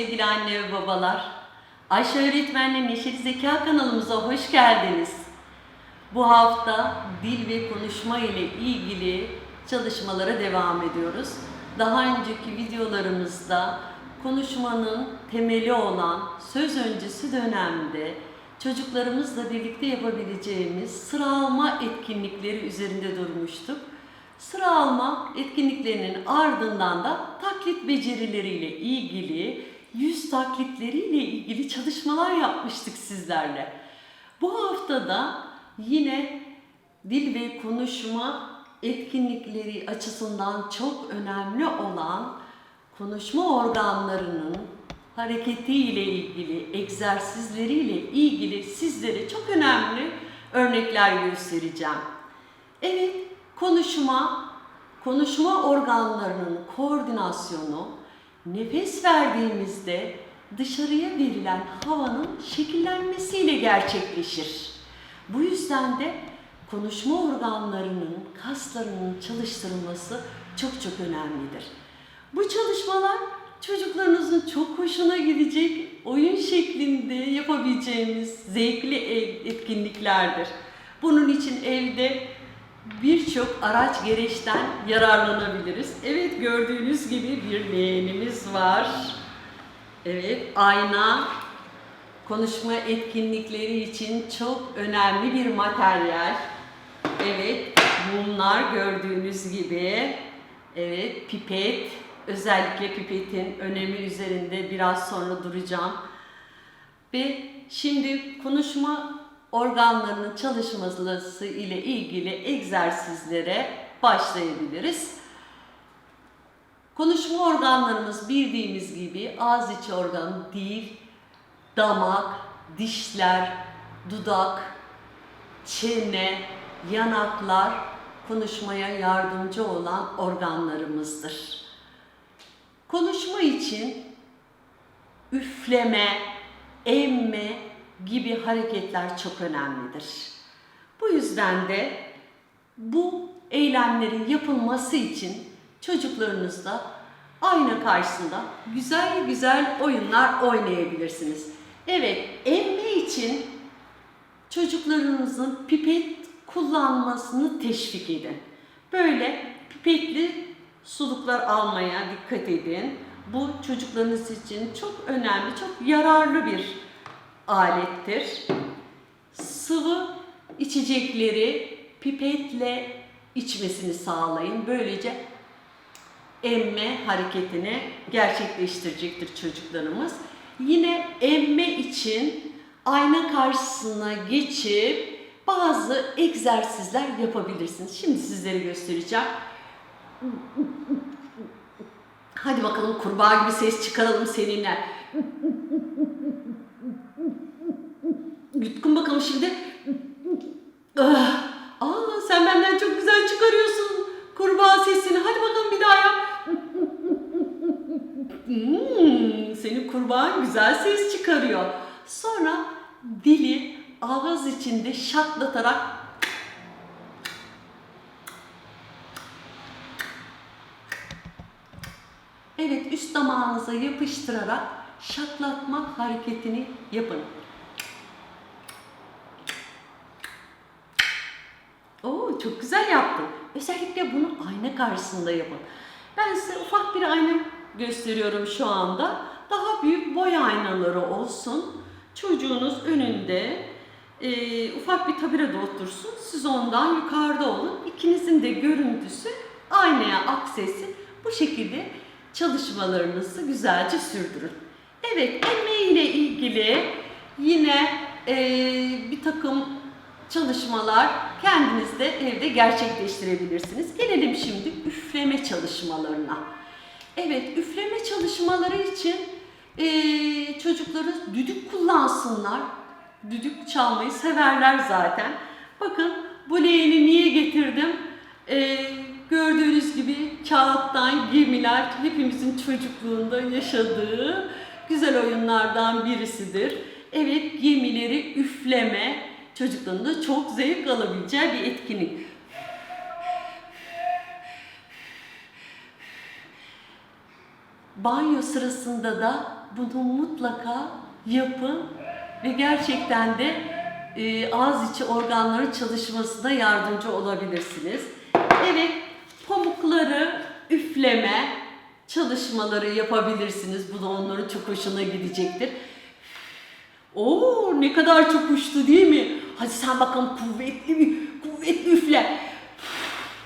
sevgili anne ve babalar. Ayşe Öğretmen'le Neşeli Zeka kanalımıza hoş geldiniz. Bu hafta dil ve konuşma ile ilgili çalışmalara devam ediyoruz. Daha önceki videolarımızda konuşmanın temeli olan söz öncesi dönemde çocuklarımızla birlikte yapabileceğimiz sıra alma etkinlikleri üzerinde durmuştuk. Sıra alma etkinliklerinin ardından da taklit becerileriyle ilgili, yüz taklitleriyle ilgili çalışmalar yapmıştık sizlerle. Bu haftada yine dil ve konuşma etkinlikleri açısından çok önemli olan konuşma organlarının hareketiyle ilgili, egzersizleriyle ilgili sizlere çok önemli örnekler göstereceğim. Evet, konuşma, konuşma organlarının koordinasyonu nefes verdiğimizde dışarıya verilen havanın şekillenmesiyle gerçekleşir. Bu yüzden de konuşma organlarının, kaslarının çalıştırılması çok çok önemlidir. Bu çalışmalar çocuklarınızın çok hoşuna gidecek oyun şeklinde yapabileceğimiz zevkli ev- etkinliklerdir. Bunun için evde birçok araç gereçten yararlanabiliriz. Evet gördüğünüz gibi bir leğenimiz var. Evet ayna konuşma etkinlikleri için çok önemli bir materyal. Evet mumlar gördüğünüz gibi. Evet pipet özellikle pipetin önemi üzerinde biraz sonra duracağım. Ve şimdi konuşma organlarının çalışması ile ilgili egzersizlere başlayabiliriz. Konuşma organlarımız bildiğimiz gibi ağız içi organı, dil, damak, dişler, dudak, çene, yanaklar konuşmaya yardımcı olan organlarımızdır. Konuşma için üfleme, emme gibi hareketler çok önemlidir. Bu yüzden de bu eylemlerin yapılması için çocuklarınızla ayna karşısında güzel güzel oyunlar oynayabilirsiniz. Evet, emme için çocuklarınızın pipet kullanmasını teşvik edin. Böyle pipetli suluklar almaya dikkat edin. Bu çocuklarınız için çok önemli, çok yararlı bir alettir. Sıvı içecekleri pipetle içmesini sağlayın. Böylece emme hareketini gerçekleştirecektir çocuklarımız. Yine emme için ayna karşısına geçip bazı egzersizler yapabilirsiniz. Şimdi sizlere göstereceğim. Hadi bakalım kurbağa gibi ses çıkaralım seninle. Bakalım şimdi. Ah, Aa, sen benden çok güzel çıkarıyorsun kurbağa sesini. Hadi bakalım bir daha yap. Hmm, senin kurbağan güzel ses çıkarıyor. Sonra dili ağız içinde şaklatarak Evet üst damağınıza yapıştırarak şaklatma hareketini yapın. Oo çok güzel yaptın. Özellikle bunu ayna karşısında yapın. Ben size ufak bir ayna gösteriyorum şu anda. Daha büyük boy aynaları olsun. Çocuğunuz önünde e, ufak bir tabirede otursun. Siz ondan yukarıda olun. İkinizin de görüntüsü aynaya aksesi. Bu şekilde çalışmalarınızı güzelce sürdürün. Evet, emme ile ilgili yine e, bir takım çalışmalar kendiniz de evde gerçekleştirebilirsiniz. Gelelim şimdi üfleme çalışmalarına. Evet, üfleme çalışmaları için e, çocukları düdük kullansınlar. Düdük çalmayı severler zaten. Bakın bu leğeni niye getirdim? E, gördüğünüz gibi kağıttan gemiler hepimizin çocukluğunda yaşadığı güzel oyunlardan birisidir. Evet gemileri üfleme çocukluğunda çok zevk alabileceği bir etkinlik. Banyo sırasında da bunu mutlaka yapın ve gerçekten de e, ağız içi organların çalışmasına yardımcı olabilirsiniz. Evet, pamukları üfleme çalışmaları yapabilirsiniz. Bu da onların çok hoşuna gidecektir. Oo ne kadar çok uçtu değil mi? Hadi sen bakalım kuvvetli bir kuvvetli üfle.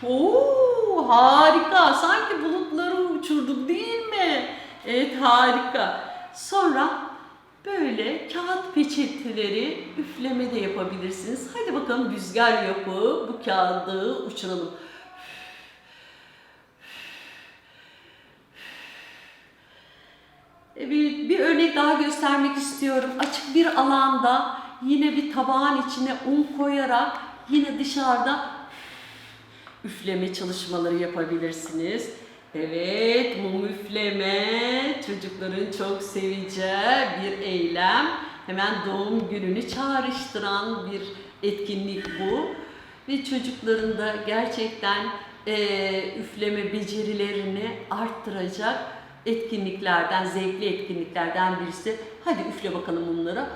Oo harika. Sanki bulutları uçurduk değil mi? Evet harika. Sonra böyle kağıt peçeteleri üfleme de yapabilirsiniz. Hadi bakalım rüzgar yapıp bu kağıdı uçuralım. Evet, bir örnek daha göstermek istiyorum. Açık bir alanda yine bir tabağın içine un koyarak yine dışarıda üfleme çalışmaları yapabilirsiniz. Evet, mum üfleme çocukların çok seveceği bir eylem. Hemen doğum gününü çağrıştıran bir etkinlik bu. Ve çocukların da gerçekten eee, üfleme becerilerini arttıracak etkinliklerden, zevkli etkinliklerden birisi. Hadi üfle bakalım mumlara.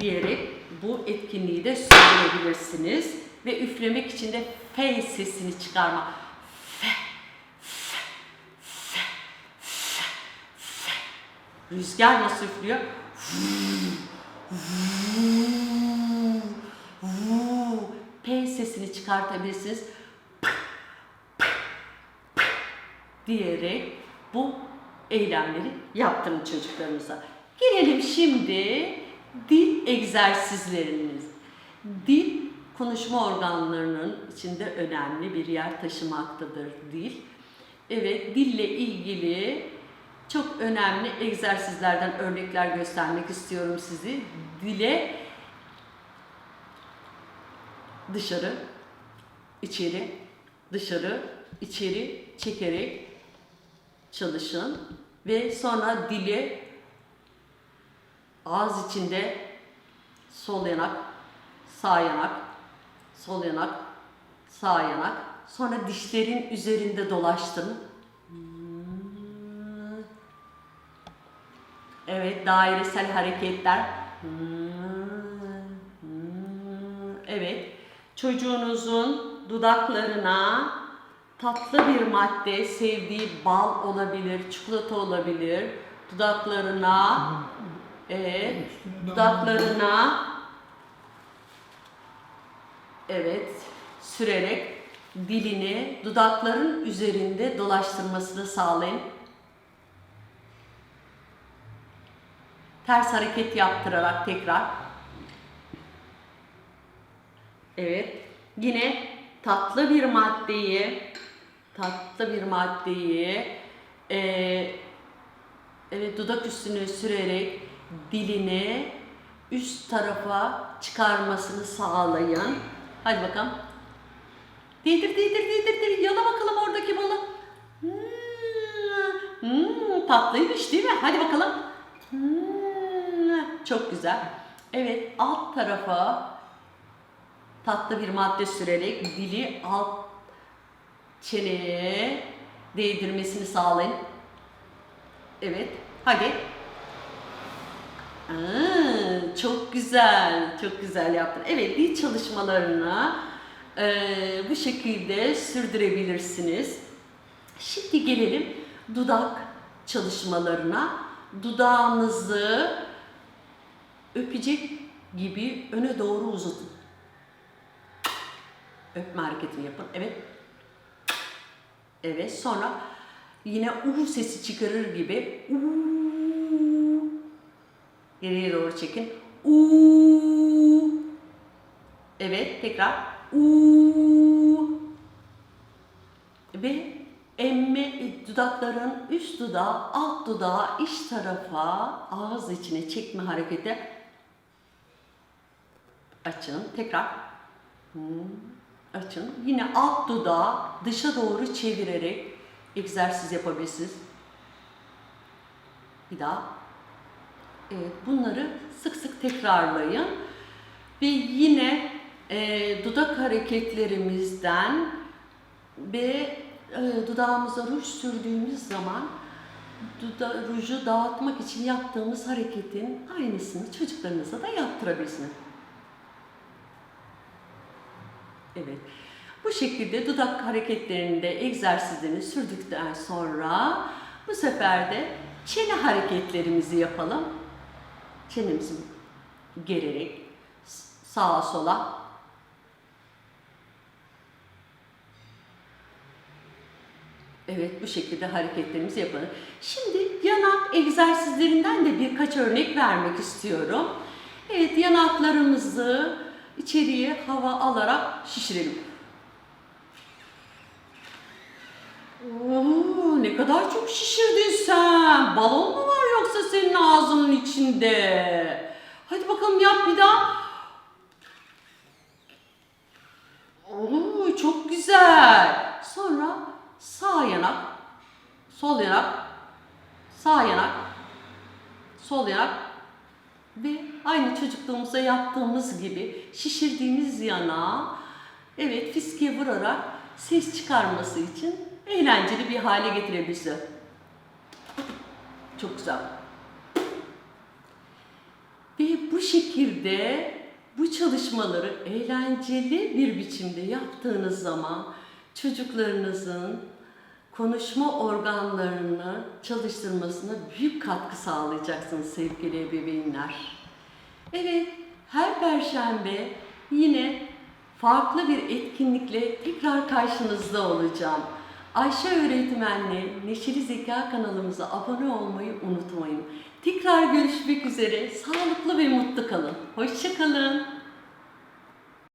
Diyerek bu etkinliği de sürdürebilirsiniz. Ve üflemek için de F sesini çıkarma. F, F, F, F, F. Rüzgar nasıl üflüyor? P sesini çıkartabilirsiniz. diyerek bu eylemleri yaptırın çocuklarınıza. Gelelim şimdi dil egzersizleriniz. Dil konuşma organlarının içinde önemli bir yer taşımaktadır dil. Evet, dille ilgili çok önemli egzersizlerden örnekler göstermek istiyorum sizi. Dile dışarı, içeri, dışarı, içeri çekerek çalışın ve sonra dili ağız içinde sol yanak, sağ yanak, sol yanak, sağ yanak. Sonra dişlerin üzerinde dolaştırın. Evet, dairesel hareketler. Evet, çocuğunuzun dudaklarına tatlı bir madde, sevdiği bal olabilir, çikolata olabilir. Dudaklarına, evet, dudaklarına, evet, sürerek dilini dudakların üzerinde dolaştırmasını sağlayın. Ters hareket yaptırarak tekrar. Evet. Yine tatlı bir maddeyi tatlı bir maddeyi e, evet dudak üstüne sürerek dilini üst tarafa çıkarmasını sağlayın. Hadi bakalım. Değdir, değdir, değdir, değdir. Yala bakalım oradaki balı. Hmm, hmm, tatlıymış değil mi? Hadi bakalım. Hmm, çok güzel. Evet, alt tarafa tatlı bir madde sürerek dili alt çeneye değdirmesini sağlayın. Evet, hadi. Çok güzel, çok güzel yaptın. Evet, dil çalışmalarını e, bu şekilde sürdürebilirsiniz. Şimdi gelelim dudak çalışmalarına. Dudağınızı öpecek gibi öne doğru uzatın. Öpme hareketini yapın. Evet. Evet. Sonra yine u sesi çıkarır gibi u geriye doğru çekin. U Evet. Tekrar u ve emme dudakların üst dudağı, alt dudağı iç tarafa ağız içine çekme hareketi açın. Tekrar açın. Yine alt dudağı dışa doğru çevirerek egzersiz yapabilirsiniz. Bir daha. Bunları sık sık tekrarlayın. Ve yine e, dudak hareketlerimizden ve e, dudağımıza ruj sürdüğümüz zaman duda, ruju dağıtmak için yaptığımız hareketin aynısını çocuklarınıza da yaptırabilirsiniz. Evet. Bu şekilde dudak hareketlerinde egzersizlerini sürdükten sonra bu sefer de çene hareketlerimizi yapalım. Çenemizi gererek sağa sola Evet bu şekilde hareketlerimizi yapalım. Şimdi yanak egzersizlerinden de birkaç örnek vermek istiyorum. Evet yanaklarımızı içeriye hava alarak şişirelim. Oo, ne kadar çok şişirdin sen. Balon mu var ağzının içinde? Hadi bakalım yap bir daha. Oo, çok güzel. Sonra sağ yanak, sol yanak, sağ yanak, sol yanak ve aynı çocukluğumuzda yaptığımız gibi şişirdiğimiz yanağı evet fiske vurarak ses çıkarması için eğlenceli bir hale getirebilirsin. Çok güzel. Ve bu şekilde bu çalışmaları eğlenceli bir biçimde yaptığınız zaman çocuklarınızın konuşma organlarını çalıştırmasına büyük katkı sağlayacaksınız sevgili ebeveynler. Evet, her perşembe yine farklı bir etkinlikle tekrar karşınızda olacağım. Ayşe Öğretmenle Neşeli Zeka kanalımıza abone olmayı unutmayın. Tekrar görüşmek üzere. Sağlıklı ve mutlu kalın. Hoşçakalın.